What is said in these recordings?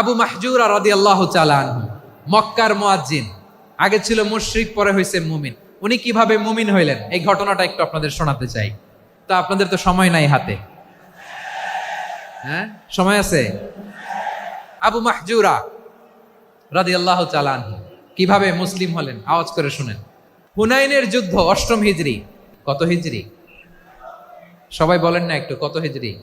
আবু মাহজুর রাদি আল্লাহ চালান মক্কার মোয়াজ্জিন। আগে ছিল মুশরিক, পরে হয়েছে মুমিন। উনি কীভাবে মুমিন হইলেন? এই ঘটনাটা একটু আপনাদের শোনাতে চাই। তো আপনাদের তো সময় নাই হাতে। হ্যাঁ? সময় আছে? আবু মাহজুরা রাদি আল্লাহ চালান কীভাবে মুসলিম হলেন? আওয়াজ করে শুনেন। হুনাইনের যুদ্ধ অষ্টম হিজরি। কত হিজরি? সবাই বলেন না একটু, কত হিজরি?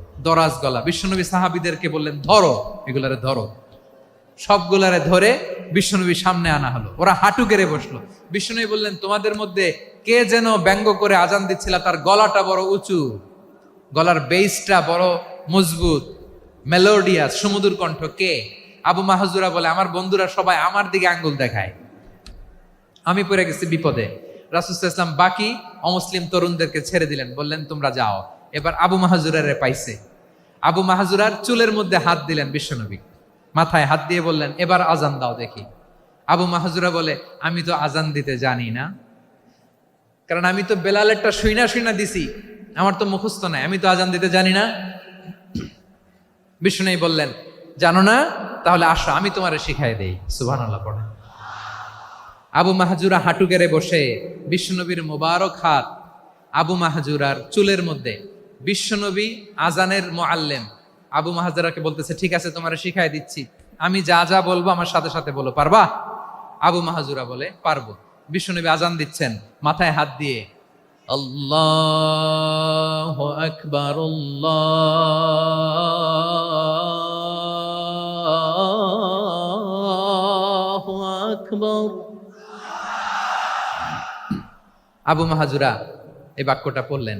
দরাজ গলা। বিশ্বনবী সাহাবিদেরকে বললেন, ধরো। এগুলারে ধরো। সবগুলারে ধরে বিশ্বনবী সামনে আনা হলো। ওরা হাঁটু গেড়ে বসল। বিশ্বনবী বললেন, তোমাদের মধ্যে কে যেন ব্যঙ্গ করে আজান দিচ্ছিল, তার গলাটা বড় উঁচু। গলার বেসটা বড় মজবুত। মেলোডিয়াস সমুদ্র কণ্ঠ। কে? আবু মাহাজুরা বলে, আমার বন্ধুরা সবাই আমার দিকে আঙ্গুল দেখায়। আমি পড়ে গেছি বিপদে। রাসুল ইসলাম বাকি অমুসলিম তরুণদেরকে ছেড়ে দিলেন। বললেন, তোমরা যাও। এবার আবু মাহাজুরারে পাইছে। আবু মাহাজুরার চুলের মধ্যে হাত দিলেন বিশ্বনবী। মাথায় হাত দিয়ে বললেন, এবার আজান দাও দেখি। আবু মাহাজুরা বলে, আমি তো আজান দিতে জানি না। কারণ আমি তো বেলালেরটা শুইনা শুইনা দিছি। আমার তো মুখস্থ নাই। আমি তো আজান দিতে জানি না। বিষ্ণু বললেন, জানো না? তাহলে আসো, আমি তোমারে শিখাই দেই। সুবাহ পড়ে আবু মাহাজুরা হাঁটু গেড়ে বসে বিশ্বনবীর মোবারক হাত আবু মাহাজুরার চুলের মধ্যে বিশ্বনবী আজানের মোয়াল্লেম আবু মাহাজুরাকে বলতেছে, ঠিক আছে, তোমারে শিখাই দিচ্ছি। আমি যা যা বলব আমার সাথে সাথে বলো, পারবা? আবু মাহাজুরা বলে, পারব। বিশ্বনবী আজান দিচ্ছেন, মাথায় হাত দিয়ে আল্লাহ আকবর। আবু মাহাজুরা এই বাক্যটা পড়লেন।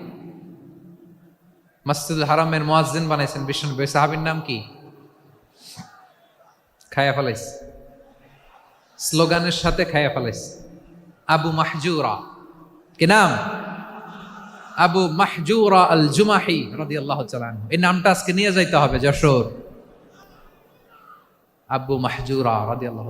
মসজিদুল হারামের মোয়াজ্জিন বানাইছেন বিষ্ণু সাহাবির নাম কি? খায়া ফেলাইস স্লোগানের সাথে খায়া ফেলাইস আবু মাহজুরা। কি নাম? আবু মাহজুরা আল জুমাহি রাদি আল্লাহ এই নামটা আজকে নিয়ে যাইতে হবে যশোর। আবু মাহজুরা রাদি আল্লাহ